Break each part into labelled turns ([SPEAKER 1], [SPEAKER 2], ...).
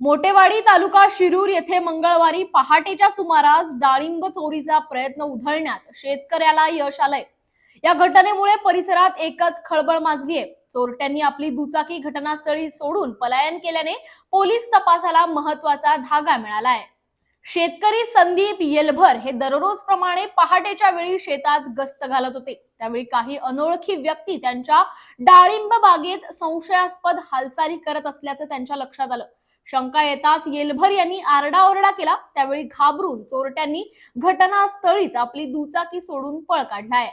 [SPEAKER 1] मोटेवाडी तालुका शिरूर येथे मंगळवारी पहाटेच्या सुमारास डाळिंब चोरीचा प्रयत्न उधळण्यात शेतकऱ्याला यश आलंय. या घटनेमुळे परिसरात एकच खळबळ माजली आहे. चोरट्यांनी आपली दुचाकी घटनास्थळी सोडून पलायन केल्याने पोलीस तपासाला महत्त्वाचा धागा मिळालाय. शेतकरी संदीप येलभर हे दररोज प्रमाणे पहाटेच्या वेळी शेतात गस्त घालत होते. त्यावेळी काही अनोळखी व्यक्ती त्यांच्या डाळिंब बागेत संशयास्पद हालचाली करत असल्याचं त्यांच्या लक्षात आलं. शंका येताच येलभर यांनी आरडाओरडा केला. त्यावेळी घाबरून चोरट्यांनी घटनास्थळीच आपली दुचाकी सोडून पळ काढलाय.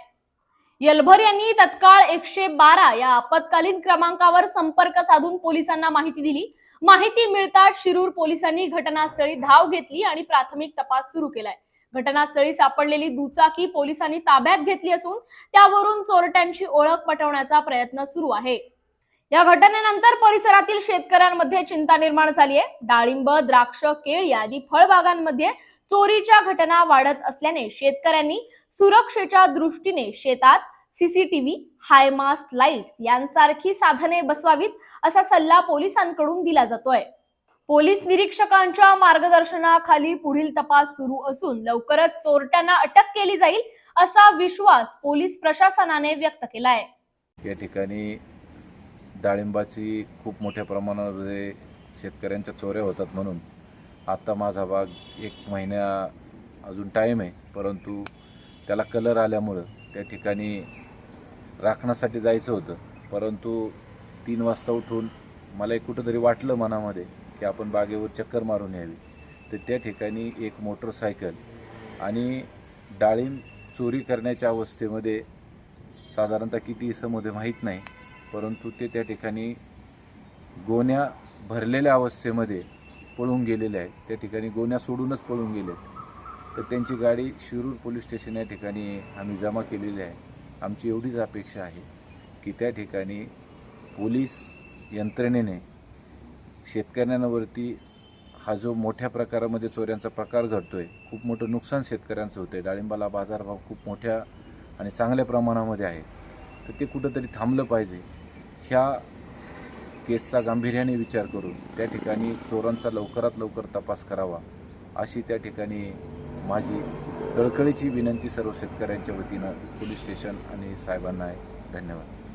[SPEAKER 1] येलभर यांनी तत्काळ एकशे बारा या आपत्कालीन क्रमांकावर संपर्क साधून पोलिसांना माहिती दिली. माहिती मिळताच शिरूर पोलिसांनी घटनास्थळी धाव घेतली आणि प्राथमिक तपास सुरू केलाय. घटनास्थळी सापडलेली दुचाकी पोलिसांनी ताब्यात घेतली असून त्यावरून चोरट्यांची ओळख पटवण्याचा प्रयत्न सुरू आहे. या घटनेनंतर परिसरातील शेतकऱ्यांमध्ये चिंता निर्माण झाली आहे डाळिंब द्राक्ष केळी आदी फळबागांमध्ये चोरीच्या घटना वाढत असल्याने शेतकऱ्यांनी सुरक्षेच्या दृष्टीने शेतात सीसीटीव्ही हायमास्ट लाईट्स यांसारखी साधने बसवावीत असा सल्ला पोलिसांकडून दिला जातोय. पोलीस निरीक्षकांच्या मार्गदर्शनाखाली पुढील तपास सुरू असून लवकरच चोरट्यांना अटक केली जाईल असा विश्वास पोलीस प्रशासनाने व्यक्त केलाय.
[SPEAKER 2] या ठिकाणी डाळिंबाची खूप मोठ्या प्रमाणामध्ये शेतकऱ्यांच्या चोऱ्या होतात म्हणून आता माझा भाग एक महिन्या अजून टाईम आहे परंतु त्याला कलर आल्यामुळं त्या ठिकाणी राखण्यासाठी जायचं होतं. परंतु तीन वाजता उठून मला एक कुठंतरी वाटलं मनामध्ये की आपण बागेवर चक्कर मारून यावी. तर त्या ठिकाणी एक मोटरसायकल आणि डाळिंब चोरी करण्याच्या अवस्थेमध्ये साधारणतः किती इसममध्ये माहीत नाही. परंतु ते त्या ठिकाणी गोण्या भरलेल्या अवस्थेमध्ये पळून गेलेले आहेत. त्या ठिकाणी गोण्या सोडूनच पळून गेलेत. तर त्यांची गाडी शिरूर पोलीस स्टेशन या ठिकाणी आम्ही जमा केलेली आहे. आमची एवढीच अपेक्षा आहे की त्या ठिकाणी पोलीस यंत्रणेने शेतकऱ्यांवरती हा जो मोठ्या प्रकारामध्ये चोऱ्यांचा प्रकार घडतो आहे खूप मोठं नुकसान शेतकऱ्यांचं होतं आहे डाळिंबाला बाजारभाव खूप मोठ्या आणि चांगल्या प्रमाणामध्ये आहे. तर ते कुठंतरी थांबलं पाहिजे. ह्या केसचा गांभीर्याने विचार करून त्या ठिकाणी चोरांचा लवकरात लवकर तपास करावा अशी त्या ठिकाणी माझी कळकळीची विनंती सर्व शेतकऱ्यांच्या वतीनं पोलीस स्टेशन आणि साहेबांना आहे. धन्यवाद.